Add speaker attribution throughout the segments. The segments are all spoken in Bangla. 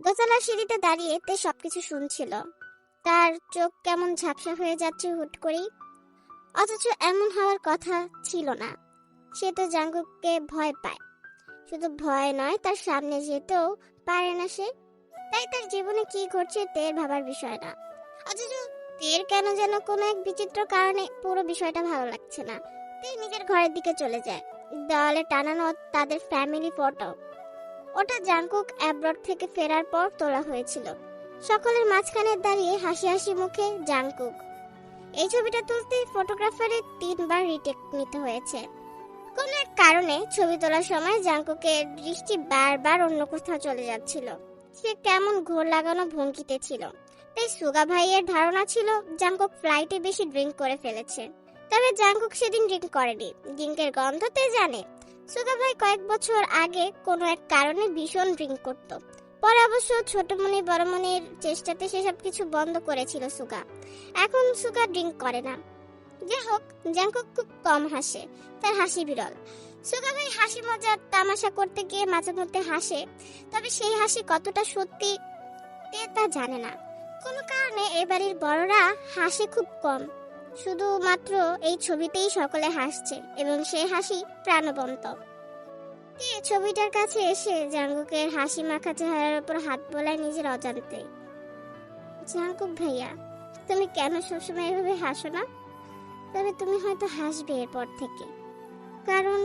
Speaker 1: দোতলার সিঁড়িতে দাঁড়িয়ে তে সবকিছু শুনছিল। তার চোখ কেমন ঝাপসা হয়ে যাচ্ছে হুট করেই। অথচ এমন হওয়ার কথা ছিল না। সে তো জাঙ্গুককে ভয় পায়। শুধু ভয় নয়, তার সামনে যেতেও পারে না সে। তাই তার জীবনে কি ঘটছে তের ভাবার বিষয় না। অথচ তের কেন যেন কোনো এক বিচিত্র কারণে পুরো বিষয়টা ভালো লাগছে না। তে নিজের ঘরের দিকে চলে যায়। দেওয়ালে টানানো তাদের ফ্যামিলি ফটো ওটা জাংকুক অ্যাব্রড থেকে ফেরার পর তোলা হয়েছিল। সকলের মাঝখানে দাঁড়িয়ে হাসি হাসি মুখে জাংকুক। এই ছবিটা তুলতে ফটোগ্রাফারের তিনবার রিটেক নিতে হয়েছে। কোন এক কারণে ছবি তোলার সময় জাংকুকের দৃষ্টি বারবার অন্য কোথাও চলে যাচ্ছিল। সে কেমন ঘোর লাগানো ভঙ্গিতে ছিল। তাই সুগা ভাইয়ের ধারণা ছিল জাংকুক ফ্লাইটে বেশি ড্রিঙ্ক করে ফেলেছে। তবে জাংকুক সেদিন ড্রিঙ্ক করেনি। ড্রিঙ্কের গন্ধতে জানে সুগা ভাই কয়েক বছর আগে কোনো এক কারণে ভীষণ ড্রিঙ্ক করত। পরে অবশ্য ছোটমণি, বড়মণির চেষ্টাতে সেসব কিছু বন্ধ করেছিল সুগা। এখন সুগা ড্রিঙ্ক করে না। যাই হোক জাংকুক খুব কম হাসে। তার হাসি বিরল। সুগা ভাই হাসি মজার তামাশা করতে গিয়ে মাঝে মধ্যে হাসে, তবে সেই হাসি কতটা সত্যি তে তা জানে না। কোনো কারণে এ বাড়ির বড়রা হাসে খুব কম। শুধুমাত্র এই ছবিতেই সকলে হাসছে এবং সে হাসি প্রাণবন্ত। ছবিটার কাছে এসে জাঙ্গুকের হাসি মাখা চেহারার উপর হাত বোলায় নিজের অজান্তে? জাঙ্কুক ভাইয়া, তুমি কেন সবসময় এভাবে হাসো না? তবে তুমি হয়তো হাসবে এরপর থেকে। কারণ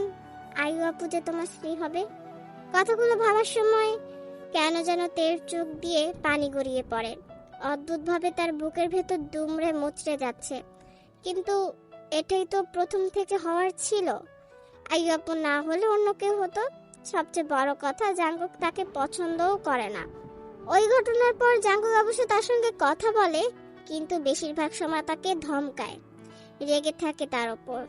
Speaker 1: আয়ু আপু যে তোমার স্ত্রী হবে, কথাগুলো ভাবার সময় কেন যেন তের চোখ দিয়ে পানি গড়িয়ে পড়ে। অদ্ভুতভাবে তার বুকের ভেতর দুমড়ে মুচড়ে যাচ্ছে। কিন্তু এটাই তো প্রথম থেকে হওয়ার ছিল। আয়ু আপু না হলে অন্য কেউ হতো। সবচেয়ে বড় কথা, জাঙ্গুক তাকে পছন্দও করে না। ওই ঘটনার পর জাঙ্গুক অবশ্য তার সঙ্গে কথা বলে, কিন্তু বেশিরভাগ সময় তাকে ধমকায়। রেগে থাকে তার ওপর।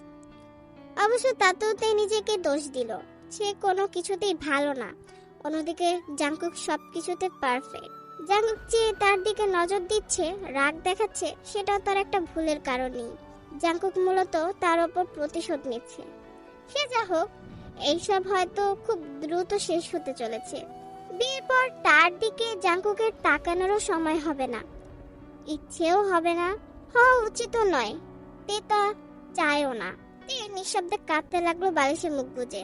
Speaker 1: অবশ্য তাতেও তে নিজেকে দোষ দিল। সে কোনো কিছুতেই ভালো না। অন্যদিকে জাঙ্কুক সব কিছুতে পারফেক্ট জাঙ্কুক যে তার দিকে নজর দিচ্ছে, রাগ দেখাচ্ছে, সেটাও তার একটা ভুলের কারণেই জাঙ্কুক মূলত তার ওপর প্রতিশোধ নিচ্ছে। সে যা হোক, এইসব হয়তো খুব দ্রুত শেষ হতে চলেছে। বিয়ের পর তার দিকে জাঙ্কুকের তাকানোরও সময় হবে না। ইচ্ছেও হবে না, হওয়া উচিতও নয়। তে তা চায়ও না। তে নিঃশব্দে কাঁদতে লাগল বালিশে মুখ গুজে।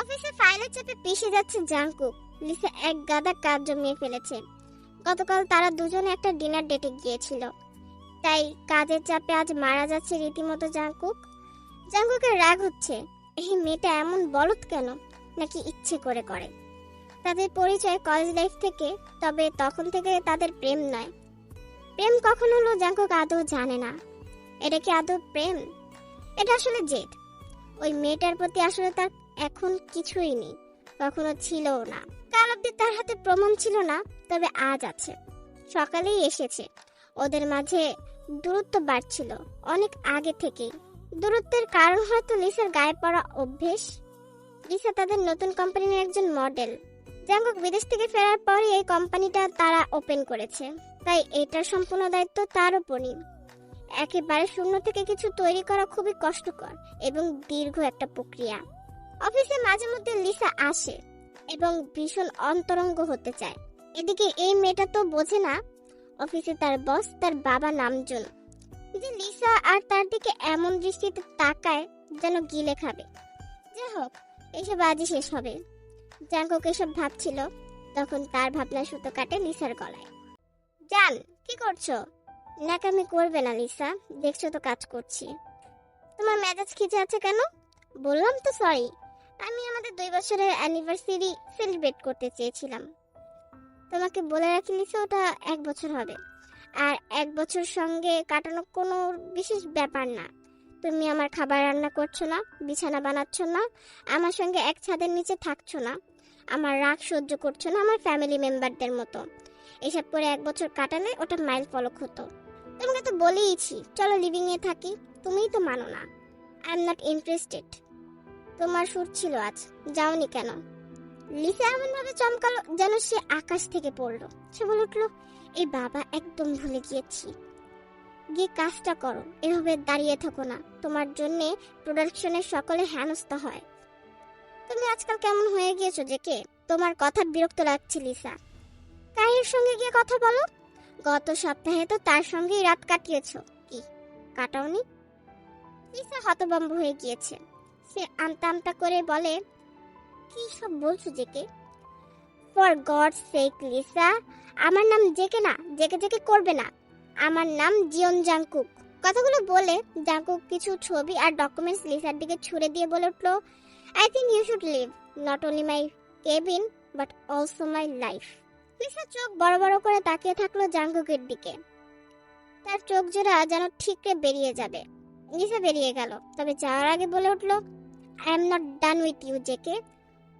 Speaker 1: অফিসে ফাইলের চাপে পিষে যাচ্ছে জাঙ্কুক লিসা এক গাদা কাজ জমিয়ে ফেলেছে। গতকাল তারা দুজনে একটা ডিনার ডেটে গিয়েছিল। তাই কাজের চাপে আজ মারা যাচ্ছে রীতিমতো জাঙ্কুক। জাঙ্কুকের রাগ হচ্ছে, এই মেয়েটা এমন বলত কেন? নাকি ইচ্ছে করে করে। তাদের পরিচয় কলেজ লাইফ থেকে, তবে তখন থেকে তাদের প্রেম নয়। প্রেম কখন হলো জাঙ্কুক আদৌ জানে না। এটা কি আদৌ প্রেম? এটা আসলে জেদ। ওই মেয়েটার প্রতি আসলে তার এখন কিছুই নেই, কখনো ছিলও না। কাল অব্দি তার হাতে প্রমাণ ছিল না, তবে আজ আছে। সকালেই এসেছে। ওদের মাঝে দূরত্ব বাড়ছিল অনেক আগে থেকেই। দূরত্বের কারণ হয়তো লিসার গায়ে পড়া অভ্যেস। লিসা তাদের নতুন কোম্পানির একজন মডেল। জাঙ্গুক বিদেশ থেকে ফেরার পরই এই কোম্পানিটা তারা ওপেন করেছে। তাই এটার সম্পূর্ণ দায়িত্ব তার উপরই। একেবারে শূন্য থেকে কিছু তৈরি করা খুবই কষ্টকর এবং দীর্ঘ একটা প্রক্রিয়া। অফিসে মাঝে মধ্যে লিসা আসে এবং ভীষণ অন্তরঙ্গ হতে চায়। এদিকে এই মেয়েটা তো বোঝে না অফিসে তার বস, তার বাবা নামজন। যে লিসা আর তার দিকে এমন দৃষ্টিতে তাকায় যেন গিলে খাবে। যাই হোক, এসব আজই শেষ হবে। জাঙ্কক এসব ভাবছিল, তখন তার ভাবনা সুতো কাটে লিসার গলায়। জান, কি করছ? নাকামি করবে না লিসা, দেখছ তো কাজ করছি। তোমার মেজাজ খিচে আছে কেন? বললাম তো সরি আমি আমাদের দুই বছরের অ্যানিভার্সারি সেলিব্রেট করতে চেয়েছিলাম। তোমাকে বলে রাখি লিসা ওটা এক বছর হবে। আর এক বছর সঙ্গে কাটানো কোনো বিশেষ ব্যাপার না। তুমি আমার খাবার রান্না করছ না, বিছানা বানাচ্ছ না, আমার সঙ্গে এক ছাদের নিচে থাকছো না, আমার রাগ সহ্য করছ না আমার ফ্যামিলি মেম্বারদের মতো। এসব করে এক বছর কাটালে ওটা মাইল ফলক হতো। তোমাকে তো বলেইছি, চলো লিভিং এ থাকি, তুমিই তো মানো না। আই এম নট ইন্টারেস্টেড তোমার সুর ছিল আজ, যাওনি কেন? লিসা এমন ভাবে চমকালো যেন সে আকাশ থেকে পড়ল। সে বলে উঠল এই বাবা, একদম ভুলে গিয়েছি। গিয়ে কাজটা করো, এভাবে দাঁড়িয়ে থাকো না। তোমার জন্যে প্রোডাকশনের সকলে হেনস্থা হয়। তুমি আজকাল কেমন হয়ে গিয়েছো যে কে? তোমার কথা বিরক্ত লাগছে, লিসা। কাহির সঙ্গে গিয়ে কথা বলো। গত সপ্তাহে তো তার সঙ্গেই রাত কাটিয়েছো। কি, কাটাওনি? লিসা হতভম্ব হয়ে গিয়েছে। সে আমতা আমতা করে বলে কি সব বলছো JK? For God sake Lisa আমার নাম জেকে না, জেকে জেকে করবে না। আমার নাম জিয়ন জাংকুক। কথাগুলো বলে জাংকুক কিছু ছবি আর ডকুমেন্টস লিসার দিকে ছুড়ে দিয়ে বলে উঠল I think you should leave not only my cabin but also my life Lisa চোখ বড় বড় করে তাকিয়ে থাকল জাংকুকের দিকে। তার চোখ জোড়া যেন ঠিকরে বেরিয়ে যাবে। লিসা বেরিয়ে গেল, তবে যাওয়ার আগে বলে উঠল I am not done with you JK.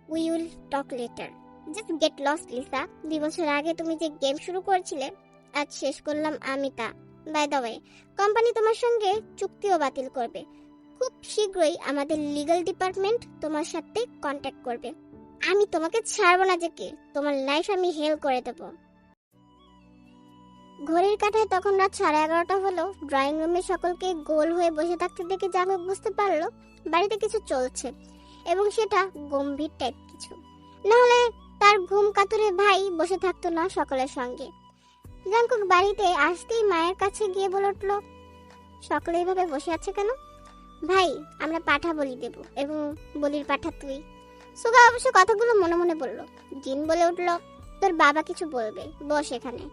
Speaker 1: We will talk later just get lost Lisa দুই বছর আগে তুমি যে গেম শুরু করেছিলে, আজ শেষ করলাম আমি তা। বাই দ্য ওয়ে কোম্পানি তোমার সঙ্গে চুক্তিও বাতিল করবে। খুব শীঘ্রই আমাদের লিগ্যাল ডিপার্টমেন্ট তোমার সাথে কন্ট্যাক্ট করবে। আমি তোমাকে ছাড়বো না যে কে। তোমার লাইফ আমি হেল করে দেব। ঘড়ির কাঁটায় তখন রাত সাড়ে এগারোটা হলো। ড্রয়িং রুমে সকলকে গোল হয়ে বসে থাকতে দেখে জাগক বুঝতে পারল, বাড়িতে কিছু চলছে। এবং সেটা গম্ভীর টাইপ কিছু। নাহলে তার ঘুম কাতুরে ভাই বসে থাকতো না সকলের সঙ্গে। জাঙ্কুক বাড়িতে আসতেই মায়ের কাছে গিয়ে বলে উঠল, সকলে এইভাবে বসে আছে কেন? ভাই, আমরা পাঠা বলি দেব এবং বলির পাঠা তুই। সুগা অবশ্য কথাগুলো মনে মনে বলল। জিন বলে উঠল, তোর বাবা কিছু বলবে, বস এখানে।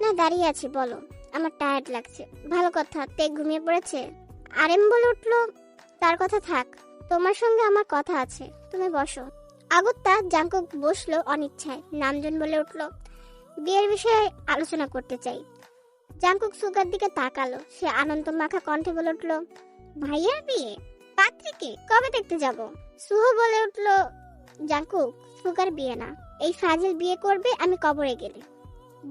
Speaker 1: না, দাঁড়িয়ে আছি, বলো। আমার টায়ার্ড লাগছে। ভালো কথা তে ঘুমিয়ে পড়েছে? আরেম বলে উঠল, তার কথা থাক। তোমার সঙ্গে আমার কথা আছে। তুমি বসো। আগত্যা জাঙ্কুক বসল অনিচ্ছায়। নামজন বলে উঠল, বিয়ের বিষয়ে আলোচনা করতে চাই। জাঙ্কুক সুগার দিকে তাকালো। সে আনন্দ মাখা কণ্ঠে বলে উঠল, ভাইয়ার বিয়ে? পাত্রীকে কবে দেখতে যাব? সুহ বলে উঠল জাঙ্কুক সুগার বিয়ে না। এই ফাজিল বিয়ে করবে আমি কবরে গেলে।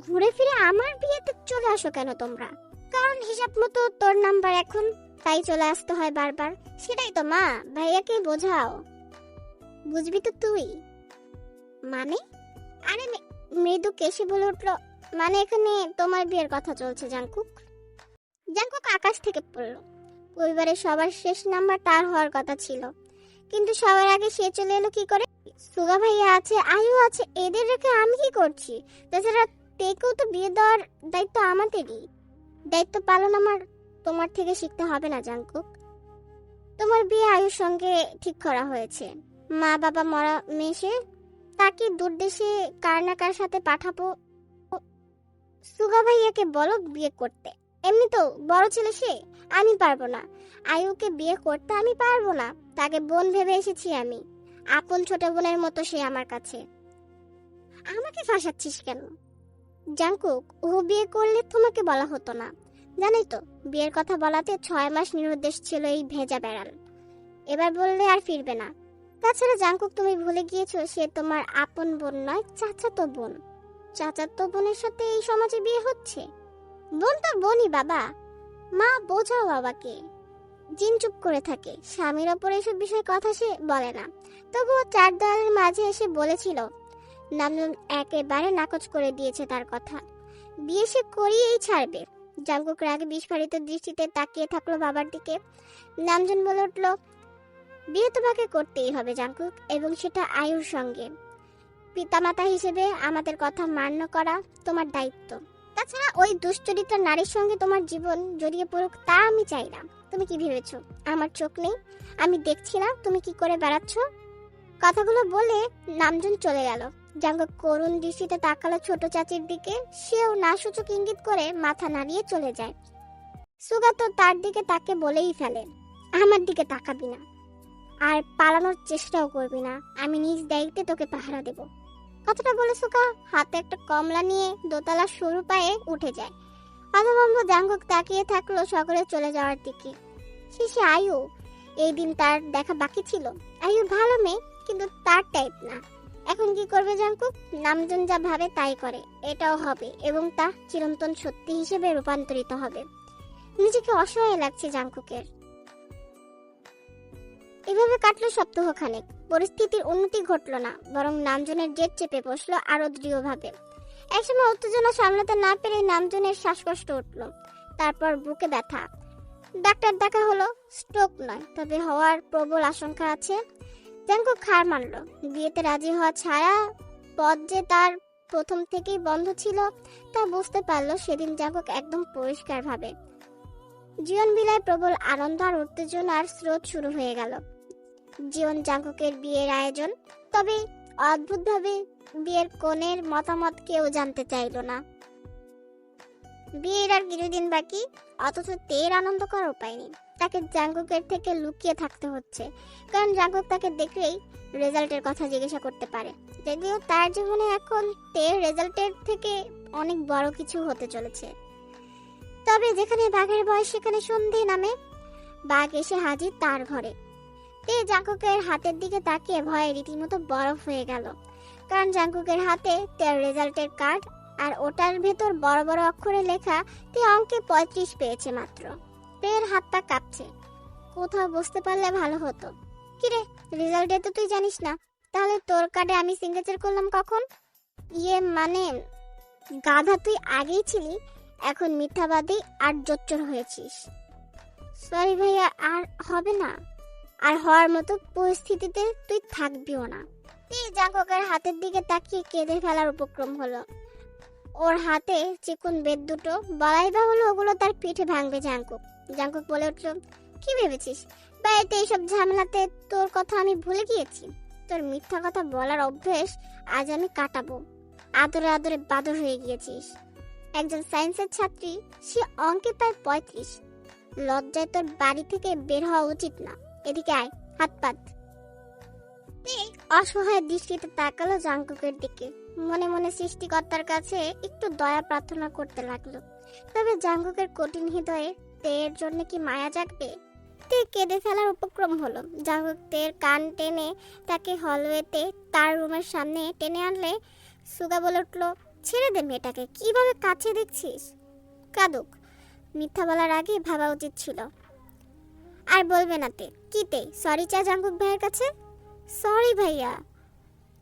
Speaker 1: ঘুরে ফিরে আমার বিয়েতে চলে আসো কেন তোমরা? কারণ হিসাব মতো তোর নাম্বার এখন তাই চলে আসতে হয় বারবার। সেটাই তো মা, ভাইয়াকে বোঝাও। বুঝবি তো তুই। মানে? আরে মৃদু কেশে বলে উঠল মানে এখানে তোমার বিয়ের কথা চলছে জাঙ্কুক জাঙ্কুক আকাশ থেকে পড়ল। পরিবারের সবার শেষ নাম্বার তার হওয়ার কথা ছিল। কিন্তু সবার আগে সে চলে এলো কি করে? সুগা ভাইয়া আছে, আয়ু আছে, এদের রেখে আমি কি করছি? তাছাড়া তেকেও তো বিয়ে দেওয়ার দায়িত্ব আমাদেরই। দায়িত্ব পালন আমার তোমার থেকে শিখতে হবে না জাঙ্কুক তোমার বিয়ে আয়ুর সঙ্গে ঠিক করা হয়েছে। মা বাবা মরা মেশে তাকে দূর দেশে কার না কার সাথে পাঠাবো? সুগা ভাইয়াকে বলো বিয়ে করতে। এমনি তো বড় ছেলে সে, আমি পারব না। আয়ুকে বিয়ে করতে আমি পারব না। তাকে বোন ভেবে এসেছি আমি। আপন ছোট বোনের মতো সে আমার কাছে। আমাকে ফাঁসাচ্ছিস কেন? জাঙ্কুক ও বিয়ে করলে তোমাকে বলা হতো না। জানোই তো, বিয়ের কথা বলাতে ছয় মাস নিরুদ্দেশ ছিল এই ভেজা বেড়াল। এবার বললে আর ফিরবে না। তাছাড়া জাঙ্কুক তুমি ভুলে গিয়েছো, সে তোমার আপন বোন নয়, চাচাতো বোন। চাচাতো বোনের সাথে এই সমাজে বিয়ে হচ্ছে? বোন তো বোনই বাবা। মা বোঝাও বাবাকে। জিন চুপ করে থাকে। স্বামীর ওপর এসব বিষয়ে কথা সে বলে না। তবুও চার দেওয়ালের মাঝে এসে বলেছিল নামজন একেবারে নাকচ করে দিয়েছে তার কথা। বিয়ে সে করিয়েই ছাড়বে। জাঙ্কুক রাগে বিস্ফারিত দৃষ্টিতে তাকিয়ে থাকল বাবার দিকে। নামজন বলে উঠল, বিয়ে তোমাকে করতেই হবে জাঙ্কুক এবং সেটা আয়ুর সঙ্গে। পিতামাতা হিসেবে আমাদের কথা মান্য করা তোমার দায়িত্ব। তাছাড়া ওই দুশ্চরিত্র নারীর সঙ্গে তোমার জীবন জড়িয়ে পড়ুক তা আমি চাই না। তুমি কি ভেবেছো? আমার চোখ নেই। আমি দেখছি না। তুমি কি করে বেড়াচ্ছ? কথাগুলো বলে নামজন চলে গেল। জাঙ্গ করুণ দৃষ্টিতে তাকালো ছোট চাচির দিকে। সেও না সূচক ইঙ্গিত করে মাথা নাড়িয়ে চলে যায়। সুগা তো তার দিকে তাকে বলেই ফেলে, আমার দিকে তাকাবি না। আর পালানোর চেষ্টাও করবি না। আমি নিজ দায়িত্বে তোকে পাহারা দেব। কথাটা বলে সুকা হাতে একটা কমলা নিয়ে দোতলা সরু পায়ে উঠে যায়। হতভম্ব জাঙ্গক তাকিয়ে থাকল সকলে চলে যাওয়ার দিকে। শেষে আয়ু, এই দিন তার দেখা বাকি ছিল। আয়ু ভালো মেয়ে, কিন্তু তার টাইপ না। এখন কি করবে জাঙ্কুক নামজন যা ভাবে তাই করে। এটাও হবে এবং তা চিরন্তন সত্যি হিসেবে রূপান্তরিত হবে। নিজেকে অসহায় লাগছে জাঙ্কুকের। এভাবে কাটলো সপ্তাহখানেক। পরিস্থিতির উন্নতি ঘটলো না, বরং নামজনের জেদ চেপে বসল আরও দৃঢ়ভাবে। একসময় উত্তেজনা সামলাতে না পেরে নামজনের শ্বাসকষ্ট উঠল। তারপর বুকে ব্যথা। ডাক্তার দেখা হলো, স্ট্রোক নয়, তবে হওয়ার প্রবল আশঙ্কা আছে। জাঙ্কুক খার মানলো বিয়েতে রাজি হওয়া ছাড়া পথ যে তার প্রথম থেকেই বন্ধ ছিল তা বুঝতে পারল সেদিন জাঙ্কুক একদম পরিষ্কারভাবে। জীবন বিলায় প্রবল আনন্দ আর উত্তেজনার স্রোত শুরু হয়ে গেল। জীবন জাঙ্কুকের বিয়ের আয়োজন, তবে অদ্ভুতভাবে বিয়ের কোণের মতামত কেউ জানতে চাইল না। বিয়ের আর কিছুদিন বাকি, অথচ তের আনন্দ করার উপায় নেই। তাকে জাঙ্কুকের থেকে লুকিয়ে থাকতে হচ্ছে। কারণ জাঙ্কুক তাকে দেখলেই রেজাল্টের কথা জিজ্ঞাসা করতে পারে। যদিও তার জীবনে এখন তে রেজাল্টের থেকে অনেক বড় কিছু হতে চলেছে। তবে যেখানে বাঘের বয়স, সেখানে সন্ধে নামে বাঘ এসে হাজির তার ঘরে। তে জাঙ্কুকের হাতের দিকে তাকিয়ে ভয়ে রীতিমতো বরফ হয়ে গেল। কারণ জাঙ্কুকের হাতে তার রেজাল্টের কার্ড আর ওটার ভেতর বড় বড় অক্ষরে লেখা তে অঙ্কে পঁয়ত্রিশ পেয়েছে মাত্র। তের হাতটা কাঁপছে। কোথাও বসতে পারলে ভালো হতো। কিরে রেজাল্টে তো তুই জানিস না। তাহলে তোর কার্ডে আমি সিগনেচার করলাম কখন? ইয়ে মানে গাধা তুই আগেই ছিলি, এখন মিথ্যাবাদী আর জোচ্চর হয়েছিস। সরি ভাইয়া, আর হবে না। আর হওয়ার মতো পরিস্থিতিতে তুই থাকবিও না। তুই হাতের দিকে তাকিয়ে কেঁদে ফেলার উপক্রম হলো। ওর হাতে চিকুন বেদ দুটো, বলাই বা হলো ওগুলো তার পিঠে ভাঙবে জাঙ্কুক। জাঙ্কুক বলে উঠল, কি ভেবেছিস? বাড়িতে এইসব ঝামেলাতে তোর কথা আমি ভুলে গিয়েছি। তোর মিথ্যা কথা বলার অভ্যেস আজ আমি কাটাবো। আদরে আদরে বাদর হয়ে গিয়েছিস। একজন সায়েন্সের ছাত্রী, সে অঙ্কে প্রায় পঁয়ত্রিশ। লজ্জায় তোর বাড়ি থেকে বের হওয়া উচিত না। এদিকে আয়, হাত পাত। অসহায় দৃষ্টিতে তাকালো জাঙ্কুকের দিকে। মনে মনে সৃষ্টিকর্তার কাছে একটু দয়া প্রার্থনা করতে লাগল। তবে জাঙ্কুকের কঠিন হৃদয়ে তের জন্য কি মায়া জাগবে? তে কেঁদে ফেলার উপক্রম হলো। জাঙ্কুক তের কান টেনে তাকে হলওয়েতে তার রুমের সামনে টেনে আনলে সুগা বলে উঠল, ছেড়ে দে মেয়েটাকে, কীভাবে কাছে দেখছিস? কাদুক। মিথ্যা বলার আগে ভাবা উচিত ছিল। আর বলবে না তে কিতে সরি চা জাঙ্কুক ভাইয়ের কাছে? সরি ভাইয়া।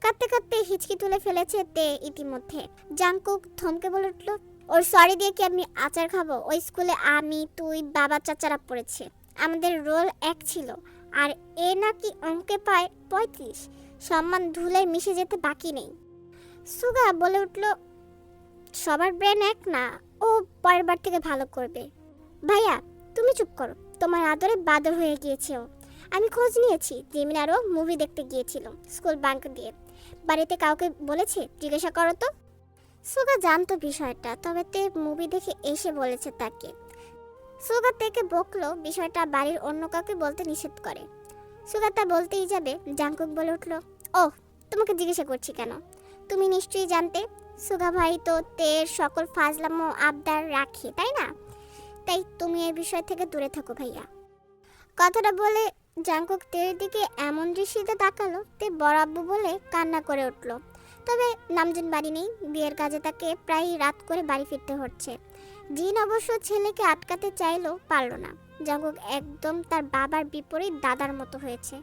Speaker 1: কাঁদতে কাঁদতে হিচকি তুলে ফেলেছে তে ইতিমধ্যে। জাঙ্কুক থমকে বলে উঠল ওর সরি দিয়ে কি আমি আচার খাব? ওই স্কুলে আমি, তুই, বাবা, চাচারা পড়েছে। আমাদের রোল এক ছিল। আর এ নাকি অঙ্কে পায় পঁয়ত্রিশ। সম্মান ধুলে মিশে যেতে বাকি নেই। সুগা বলে উঠল, সবার ব্রেন এক না, ও পরের বার থেকে ভালো করবে। ভাইয়া, তুমি চুপ করো। তোমার আদরে বাদর হয়ে গিয়েছে ও। আমি খোঁজ নিয়েছি, জেমিন আরও মুভি দেখতে গিয়েছিল স্কুল বাঙ্ক দিয়ে। বাড়িতে কাউকে বলেছে, জিজ্ঞাসা করো তো। সুগা জানতো বিষয়টা, তবে তে মুভি দেখে এসে বলেছে তাকে। সুগা থেকে বকলো, বিষয়টা বাড়ির অন্য কাউকে বলতে নিষেধ করে। সুগা তা বলতেই যাবে জাঙ্কুক বলে উঠল ও তোমাকে জিজ্ঞাসা করছি কেন? তুমি নিশ্চয়ই জানতে, সুগা ভাই তো তের সকল ফাজলামো, আবদার রাখে, তাই না? তাই তুমি এই বিষয় থেকে দূরে থাকো ভাইয়া। কথাটা বলে জাঙ্কুক তের দিকে এমন দৃষ্টিতে তাকালো, তে বরাব্বু বলে কান্না করে উঠল। তবে নামজিন বাড়ি নেই। বিয়ের কাজে তাকে প্রায় রাত করে বাড়ি ফিরতে হচ্ছে। জিন অবশ্য ছেলেকে আটকাতে চাইলেও পারল না। জাঙ্কুক একদম তার বাবার বিপরীত দাদার মতো হয়েছে।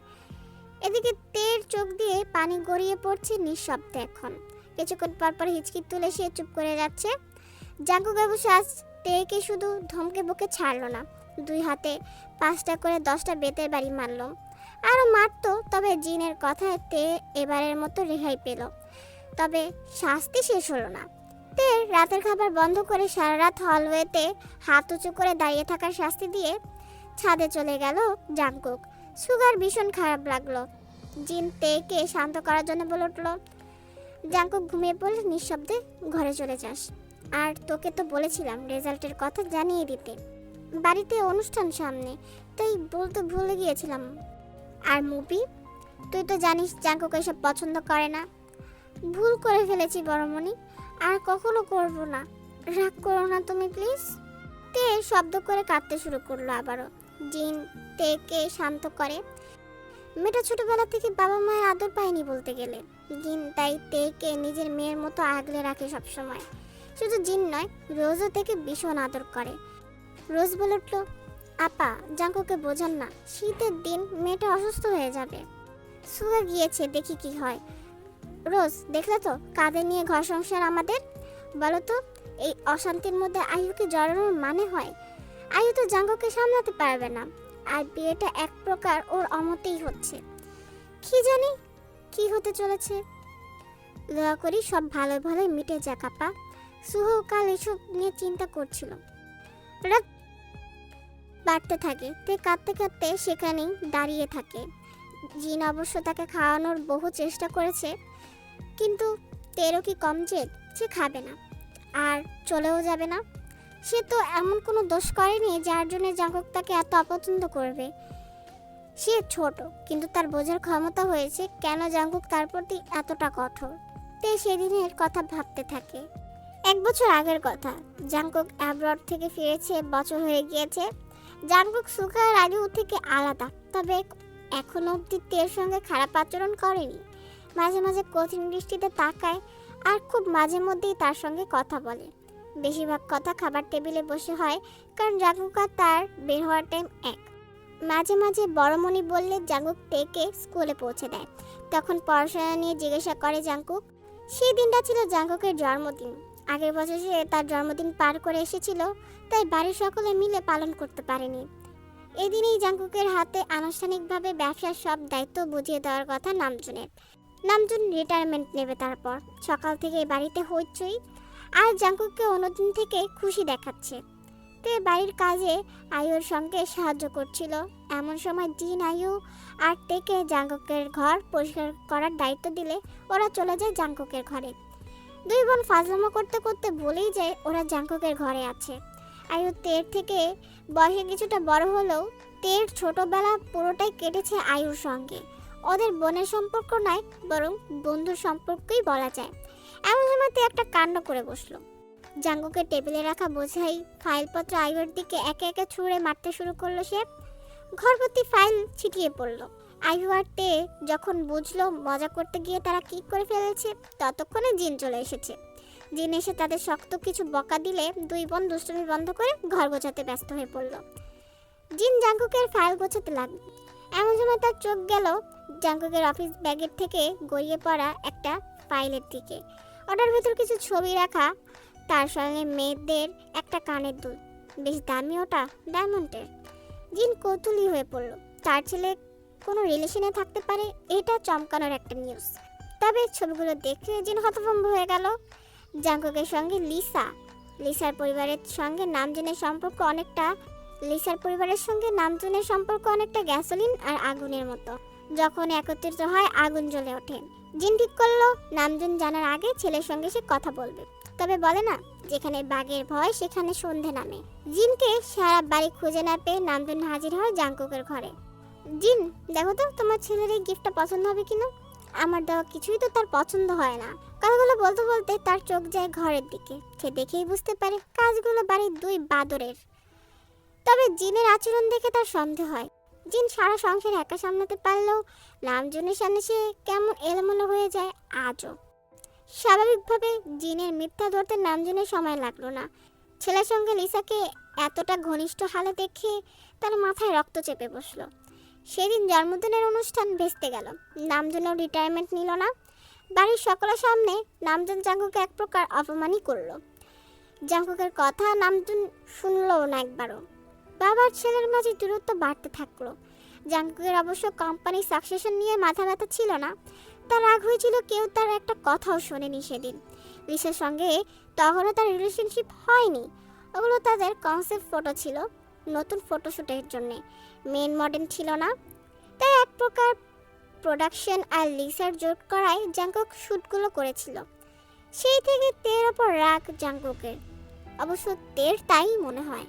Speaker 1: এদিকে তের চোখ দিয়ে পানি গড়িয়ে পড়ছে নিঃশব্দে এখন। কিছুক্ষণ পর পর হিচকি তুলে সে চুপ করে যাচ্ছে। জাঙ্কুক অবশ্য আজ তেকে শুধু ধমকে বুকে ছাড়লো না। দুই হাতে পাঁচটা করে দশটা বেতের বাড়ি মারল। আরও মারতো, তবে জিনের কথায় তে এবারের মতো রেহাই পেল। তবে শাস্তি শেষ হলো না। তে রাতের খাবার বন্ধ করে সারা রাত হলওয়েতে হাত উঁচু করে দাঁড়িয়ে থাকার শাস্তি দিয়ে ছাদে চলে গেল জাঙ্কুক সুগার ভীষণ খারাপ লাগল। জিন তেকে শান্ত করার জন্য বলে উঠল জাঙ্কুক ঘুমিয়ে পড়লে নিঃশব্দে ঘরে চলে যাস। আর তোকে তো বলেছিলাম রেজাল্টের কথা জানিয়ে দিতে। বাড়িতে অনুষ্ঠান সামনে, তাই বলতে ভুলে গিয়েছিলাম। আর মুভি তুই তো জানিস জাঙ্কুক এসব পছন্দ করে না। ভুল করে ফেলেছি বড়মণি, আর কখনো করব না। রাগ করো না তুমি প্লিজ তে শব্দ করে কাঁদতে শুরু করল আবারও। জিন তেকে শান্ত করে, মেয়েটা ছোটবেলা থেকে বাবা মায়ের আদর পায়নি বলতে গেলে। জিন তাই তেকে নিজের মেয়ের মতো আগলে রাখে সবসময়। শুধু জিন নয়, রোজও থেকে ভীষণ আদর করে। রোজ বলে উঠল, আপা, জাঙ্কুকে বোঝান না, শীতের দিন মেয়েটা অসুস্থ হয়ে যাবে। সুগা গিয়েছে, দেখি কি হয়। রোজ, দেখলে তো, কাঁধে নিয়ে ঘর সংসার আমাদের। বলো তো, এই অশান্তির মধ্যে আয়ুকে জড়ানোর মানে হয়? আয়ু তো জাঙ্গকে সামলাতে পারবে না, আর বিয়েটা এক প্রকার ওর অমতেই হচ্ছে। কি জানি, কি হতে চলেছে? দয়া করি সব ভালো ভালো মিটে যাক, আপা। সুহ কাল এসব নিয়ে চিন্তা করছিল। রাত বাড়তে থাকে, তে কাঁদতে কাঁদতে সেখানেই দাঁড়িয়ে থাকে। জিন অবশ্য তাকে খাওয়ানোর বহু চেষ্টা করেছে কিন্তু তেরো কি কম জেদ সে খাবে না। আর চলেও যাবে না। সে তো এমন কোনো দোষ করেনি যার জন্য জাঙ্কক তাকে এত অপছন্দ করবে। সে ছোট, কিন্তু তার বোঝার ক্ষমতা হয়েছে কেন জাঙ্কুক তার প্রতি এতটা কঠোর। তে সেদিনের কথা ভাবতে থাকে। এক বছর আগের কথা, জাঙ্কুক অ্যাব্রড থেকে ফিরেছে, বছর হয়ে গিয়েছে। জাঙ্কুক সুখার আগেও থেকে আলাদা, তবে এখনও অব্দি তের সঙ্গে খারাপ আচরণ করেনি। মাঝে মাঝে কঠিন দৃষ্টিতে তাকায় আর খুব মাঝে মধ্যেই তার সঙ্গে কথা বলে। বেশিরভাগ কথা খাবার টেবিলে বসে হয়, কারণ আর তার বের হওয়ার টাইম এক। মাঝে মাঝে বড়মণি বললে জাঙ্কুক টেকে স্কুলে পৌঁছে দেয়। তখন পড়াশোনা নিয়ে জিজ্ঞাসা করে জাঙ্কুক সেই দিনটা ছিল জাঙ্কুকের জন্মদিন। আগের বছর সে তার জন্মদিন পার করে এসেছিল, তাই বাড়ির সকলে মিলে পালন করতে পারেনি। এদিনেই জাঙ্কুকের হাতে আনুষ্ঠানিকভাবে ব্যবসার সব দায়িত্ব বুঝিয়ে দেওয়ার কথা নামজুনের। নামজুন রিটায়ারমেন্ট নেবে তারপর। সকাল থেকে বাড়িতে হইচই। আর জাঙ্কুককে অন্যদিন থেকে খুশি দেখাচ্ছে। তে বাড়ির কাজে আয়ুর সঙ্গে সাহায্য করছিল। এমন সময় জিন আয়ু আর তেকে জাঙ্কুকের ঘর পরিষ্কার করার দায়িত্ব দিলে ওরা চলে যায় জাঙ্কুকের ঘরে। দুই বোন ফাজলামো করতে করতে বলেই যায় ওরা জাঙ্কুকের ঘরে আছে। আয়ু তের থেকে বয়সে কিছুটা বড় হলেও তের ছোটবেলা পুরোটাই কেটেছে আয়ুর সঙ্গে। ওদের বোনের সম্পর্ক নয়, বরং বন্ধুর সম্পর্কই বলা যায়। এমন সময়তে একটা কাণ্ড করে বসল। জাঙ্গুকের টেবিলে রাখা বোঝাই ফাইলপত্র আয়ুর দিকে একে একে ছুঁড়ে মারতে শুরু করল সে। ঘরভর্তি ফাইল ছিটিয়ে পড়ল। আয়ু আর তে যখন বুঝলো মজা করতে গিয়ে তারা কি করে ফেলেছে, ততক্ষণে জিন চলে এসেছে। জিন এসে তাদের শক্ত কিছু বকা দিলে দুই বোন দুষ্টুমি বন্ধ করে ঘর গোছাতে ব্যস্ত হয়ে পড়ল। জিন জাঙ্কুকের ফাইল গোছাতে লাগল। এমন সময় তার চোখ গেল জাঙ্কুকের অফিস ব্যাগের থেকে গড়িয়ে পড়া একটা ফাইলের দিকে। ওটার ভেতর কিছু ছবি রাখা, তার সঙ্গে মেয়েদের একটা কানের দুল। বেশ দামি ওটা, ডায়মন্ডের। জিন কৌতূহলী হয়ে পড়ল। তার ছেলে কোনো রিলেশনে থাকতে পারে, এটা চমকানোর একটা নিউজ তবে ছবিগুলো দেখে জিন হতভম্ব হয়ে গেল। জাঙ্কুকের সঙ্গে লিসা। লিসার পরিবারের সঙ্গে নামজনের সম্পর্ক অনেকটা লিসার পরিবারের সঙ্গে নামজনের সম্পর্ক অনেকটা গ্যাসোলিন আর আগুনের মতো। যখন একত্রিত হয়, আগুন জ্বলে ওঠে। জিন ঠিক করল নামজন জানার আগে ছেলের সঙ্গে সে কথা বলবে। তবে বলে না, যেখানে বাঘের ভয়, সেখানে সন্ধে নামে। জিনকে সারা বাড়ি খুঁজে না পেয়ে নামজন হাজির হয় জাঙ্কুকের ঘরে। জিন, দেখো তো, তোমার ছেলের এই গিফটটা পছন্দ হবে কিনা আমার দেওয়া কিছুই তো তার পছন্দ হয় না। কথাগুলো বলতে বলতে তার চোখ যায় ঘরের দিকে। সে দেখেই বুঝতে পারে, কাজগুলো বাড়ির দুই বাদরের। তবে জিনের আচরণ দেখে তার সন্দেহ হয়। জিন সারা সংসার একা সামলাতে পারলেও নামজনের সামনে সে কেমন এলোমেলো হয়ে যায় আজও। স্বাভাবিকভাবে জিনের মিথ্যা ধরতে নামজনের সময় লাগল না। ছেলের সঙ্গে লিসাকে এতটা ঘনিষ্ঠ হালে দেখে তার মাথায় রক্ত চেপে বসল। সেদিন জন্মদিনের অনুষ্ঠান ভেস্তে গেল। নামজনও রিটায়ারমেন্ট নিল না। বাড়ির সকলের সামনে নামজন জাঙ্কুকে এক প্রকার অপমানই করল। জাঙ্কুকের কথা নামজন শুনলো না একবারও। বাবার ছেলের মাঝে দূরত্ব বাড়তে থাকল। জাঙ্কুকের অবশ্য কোম্পানি সাকসেশন নিয়ে মাথা ব্যথা ছিল না। তার রাগ হয়েছিল কেউ তার একটা কথাও শোনেনি সেদিন। লিসার সঙ্গে তখনও তার রিলেশনশিপ হয়নি। ওগুলো তাদের কনসেপ্ট ফটো ছিল, নতুন ফটোশ্যুটের জন্য। মেন মডেল ছিল না। তাই এক প্রকার প্রোডাকশন আর লিসার জোট করায় জাঙ্কুক শ্যুটগুলো করেছিল। সেই থেকে তের ওপর রাগ জাঙ্কুকের অবশ্য তের তাই মনে হয়।